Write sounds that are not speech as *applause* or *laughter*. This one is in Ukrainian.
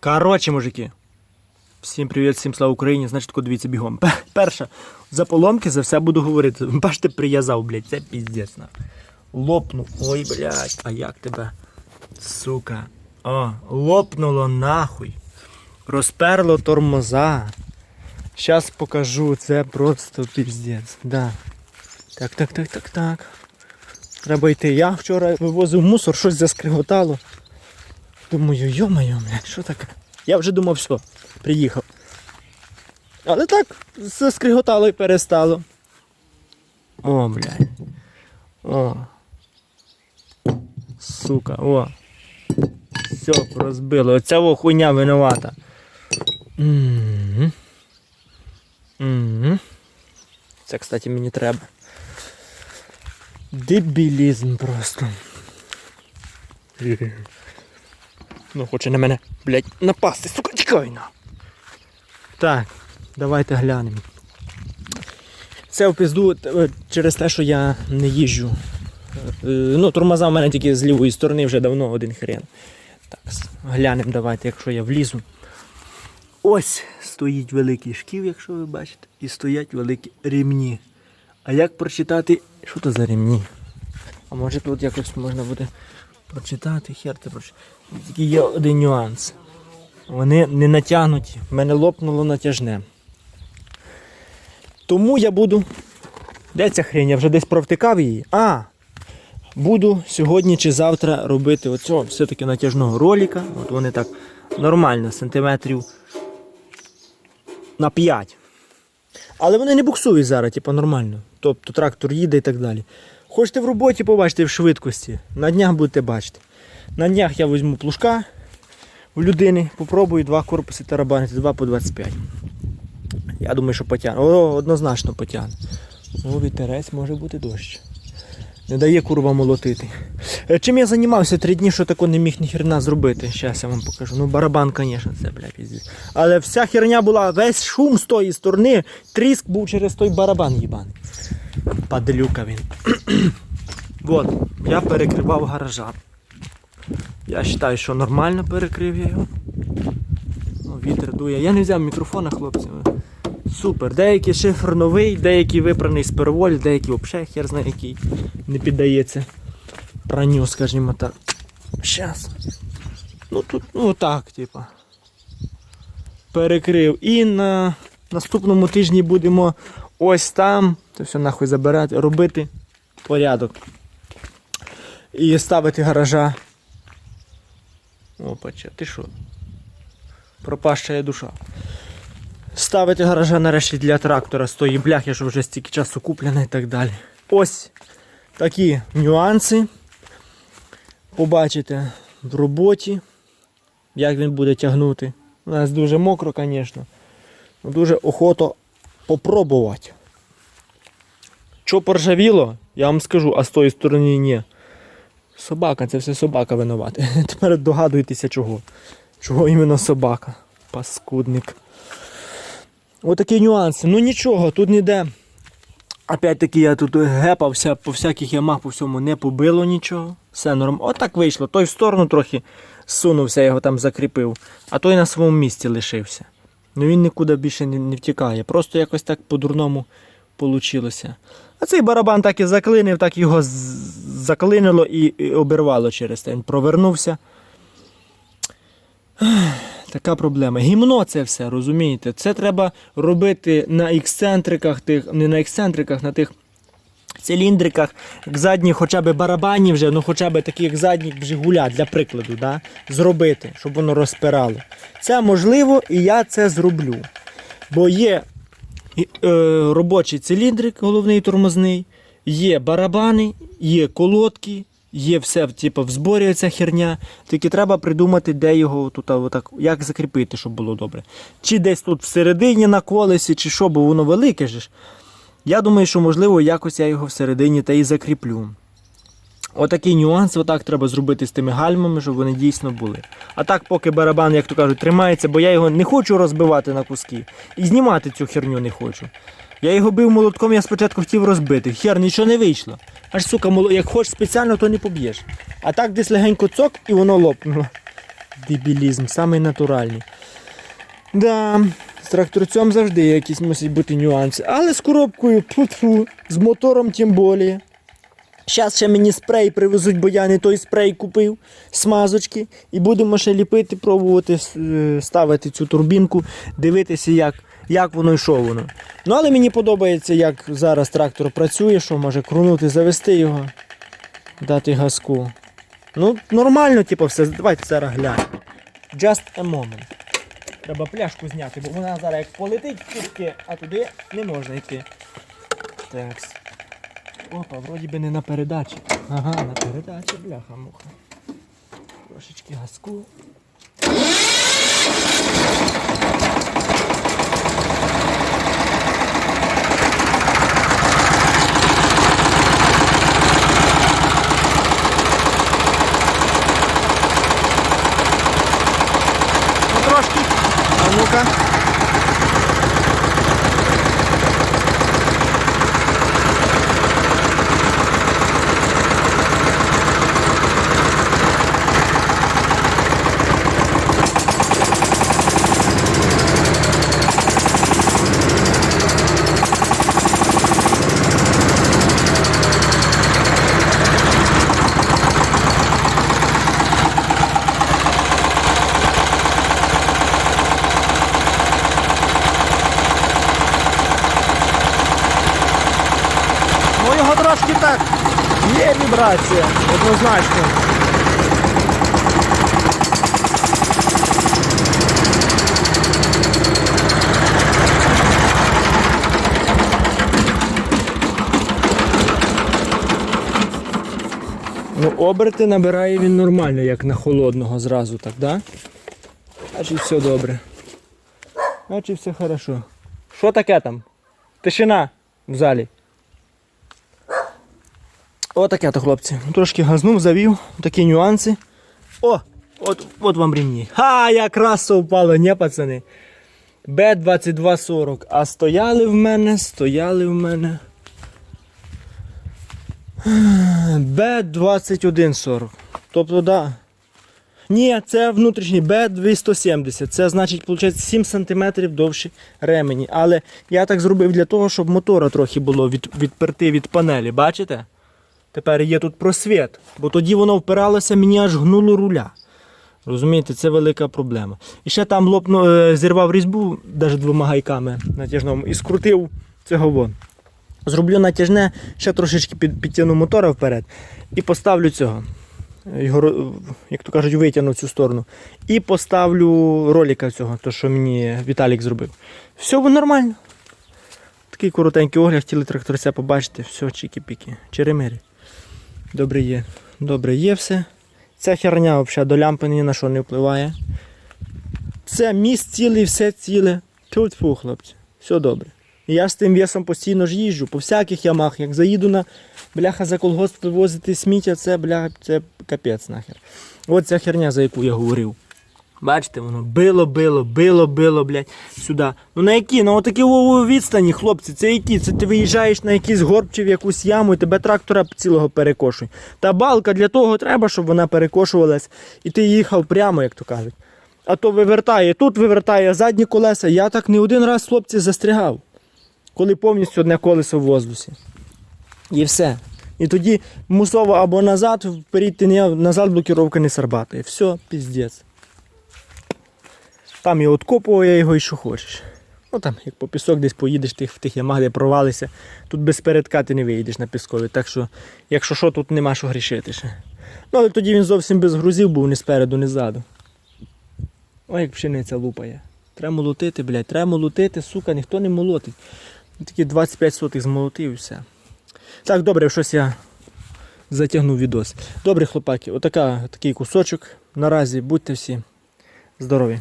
Коротше, мужики. Всім привіт, всім слава Україні. Значить, дивіться бігом. Перше, за поломки за все буду говорити. *laughs* Бачите, прив'язав, блядь, це піздець. Лопнув. Ой, блядь, а як тебе? Сука. О, лопнуло нахуй. Розперло тормоза. Щас покажу, це просто піздець. Да. Так, так, так, так, так. Треба йти. Я вчора вивозив мусор, щось заскриготало. Думаю, йо-моє, блядь, що таке? Я вже думав, все, приїхав. Але так, заскриготало і перестало. О, блядь. О. Сука, о. Все, розбило. Оця во хуйня винувата. М-м. М-м. Це, кстати, мені треба. Дебілізм просто. Ну, хоче на мене, блядь, напасти, сука, тікай на. Так, давайте глянемо. Це в пізду е, через те, що я не їжджу. Е, Ну, тормоза в мене тільки з лівої сторони вже давно один хрен. Так, глянемо давайте, якщо я влізу. Ось стоїть великий шків, якщо ви бачите, і стоять великі рівні. А як прочитати, що це за рівні? А може тут якось можна буде прочитати, хер це прочитати. Тільки є один нюанс. Вони не натягнуті. В мене лопнуло натяжне. Тому я буду. Де ця хрень? Я вже десь провтикав її. А! Буду сьогодні чи завтра робити оцього все-таки натяжного ролика. От вони так нормально, сантиметрів на 5. Але вони не буксують зараз, типу, нормально. Тобто трактор їде і так далі. Хочете в роботі побачити в швидкості, на днях будете бачити. На днях я візьму плужка у людини, попробую два корпуси тарабанити, два по 25. Я думаю, що потягне. О, однозначно потягне. О, вітерець може бути дощ. Не дає курва молотити. Е, Чим я займався три дні, що тако не міг ні херна зробити. Зараз я вам покажу. Ну, барабан, звісно, це, бля, піздець. Але вся херня була, весь шум з тої сторони, тріск був через той барабан їбаний. Падлюка він. *clears throat* От, я перекривав гаража. Я вважаю, що нормально перекрив я його. Ну, вітер дує. Я не взяв мікрофона, хлопці. Супер. Деякий шифр новий, деякий випраний з перволі, деякий взагалі хер знає який не піддається пранню, скажімо так. Щас. Ну тут, ну так, типа. Перекрив. І на наступному тижні будемо ось там, це все нахуй забирати, робити порядок. І ставити гаража. Опача, ти що? Пропаща душа. Ставити гаража нарешті для трактора з тої бляхи, що вже стільки часу куплена і так далі. Ось такі нюанси. Побачите в роботі, як він буде тягнути. У нас дуже мокро, звісно. Ну, Дуже охото попробувати. Що поржавіло, я вам скажу, а з тої сторони ні. Собака, це все собака винувата. *laughs* Тепер догадуйтеся чого. Чого іменно собака. Паскудник. Отакі нюанси. Ну нічого, тут ніде. Опять-таки я тут гепався по всяких ямах, по всьому не побило нічого. Все норм. Отак вийшло. Той в сторону трохи сунувся, його там закріпив, а той на своєму місці лишився. Ну він нікуди більше не, не втікає. Просто якось так по-дурному вийшло. А цей барабан так і заклинив, так його заклинило і, і обірвало через те. Він провернувся. Така проблема. Гімно це все, розумієте? Це треба робити на ексцентриках, тих, не на ексцентриках, на тих циліндриках, як задні хоча б барабані вже, ну хоча б такі, як задні Жигуля, для прикладу, да? зробити, щоб воно розпирало. Це можливо і я це зроблю. Бо є е, робочий циліндрик, головний тормозний, є барабани, є колодки, є все типу, в зборі ця херня, тільки треба придумати, де його тут, отак, як закріпити, щоб було добре. Чи десь тут всередині на колесі, чи що, бо воно велике ж. Я думаю, що можливо якось я його всередині та і закріплю. Отакий нюанс, отак треба зробити з тими гальмами, щоб вони дійсно були. А так, поки барабан, як то кажуть, тримається, бо я його не хочу розбивати на куски. І знімати цю херню не хочу. Я його бив молотком, я спочатку хотів розбити. Хер, нічого не вийшло. Аж сука, моло- як хочеш спеціально, то не поб'єш. А так десь легенько цок і воно лопнуло. Дебілізм, самий натуральний. Да, з тракторцем завжди якісь мусять бути нюанси. Але з коробкою, тьфу-тьфу, з мотором тим більше. Зараз ще мені спрей привезуть, бо я не той спрей купив, смазочки. І будемо ще ліпити, пробувати е, ставити цю турбінку, дивитися, як, як воно і що воно. Ну, але мені подобається, як зараз трактор працює, що може крунути, завести його, дати газку. Ну, нормально, типу, все. Давайте зараз глянемо. Just a moment. Треба пляшку зняти, бо вона зараз як полетить тільки, а туди не можна йти. Так. Опа, вроді би не на передачі. Ага, на передачі, бляха муха. Трошечки газку. Ну, трошки. А ну-ка. Ну його трошки так. Є вібрація, однозначно. Ну, оберти набирає він нормально, як на холодного зразу, так, да? Значить все добре. Значить все хорошо. Що таке там? Тишина в залі. Отаке то, хлопці. Трошки газнув, завів, такі нюанси. О! От, от вам рівні. Ха, якраз совпало, не, пацани. Б2240. А стояли в мене, стояли в мене. Б2140. Тобто, да. Ні, це внутрішній Б270. Це значить, виходить, 7 см довші ремені. Але я так зробив для того, щоб мотора трохи було від, відперти від панелі. Бачите? Тепер є тут просвіт, бо тоді воно впиралося, мені аж гнуло руля. Розумієте, це велика проблема. І ще там лопну, е, зірвав різьбу, навіть двома гайками натяжному, і скрутив цього вон. Зроблю натяжне, ще трошечки під, підтягну мотора вперед і поставлю цього. Його, як то кажуть, витягну в цю сторону. І поставлю ролика цього, то що мені Віталік зробив. Все воно нормально. Такий коротенький огляд, хотіли тракторця побачити, все, чікі-піки, черемирі. Добре є. Добре є все. Ця херня взагалі до лямпи ні на що не впливає. Це міст цілий, все ціле. Тут фу, хлопці. Все добре. Я з тим весом постійно ж їжджу, по всяких ямах. Як заїду на бляха за колгосп вивозити сміття, це бляха, це капець нахер. От ця херня, за яку я говорив. Бачите, воно било, било, било, било, блядь, сюди. Ну на які? На отакі відстані, хлопці, це які? Це ти виїжджаєш на якийсь горб чи в якусь яму і тебе трактора цілого перекошує. Та балка для того треба, щоб вона перекошувалась, і ти їхав прямо, як то кажуть. А то вивертає, тут вивертає задні колеса. Я так не один раз, хлопці, застрягав, коли повністю одне колесо в воздусі. І все. І тоді мусово або назад, вперед назад блокіровка не сарбатає. Все, піздець. Там і откопує його і що хочеш. Ну там, як по пісок десь поїдеш тих, в тих ямах, де провалися, тут без передка ти не виїдеш на піскові. Так що, якщо що, тут нема що грішити ще. Ну, але тоді він зовсім без грузів був ні спереду, ні ззаду. Ой, як пшениця лупає. Треба молотити, блядь, треба молотити, сука, ніхто не молотить. Такі 25 сотих змолотив і все. Так, добре, щось я затягнув відос. Добре, хлопаки, отака, такий кусочок. Наразі будьте всі здорові.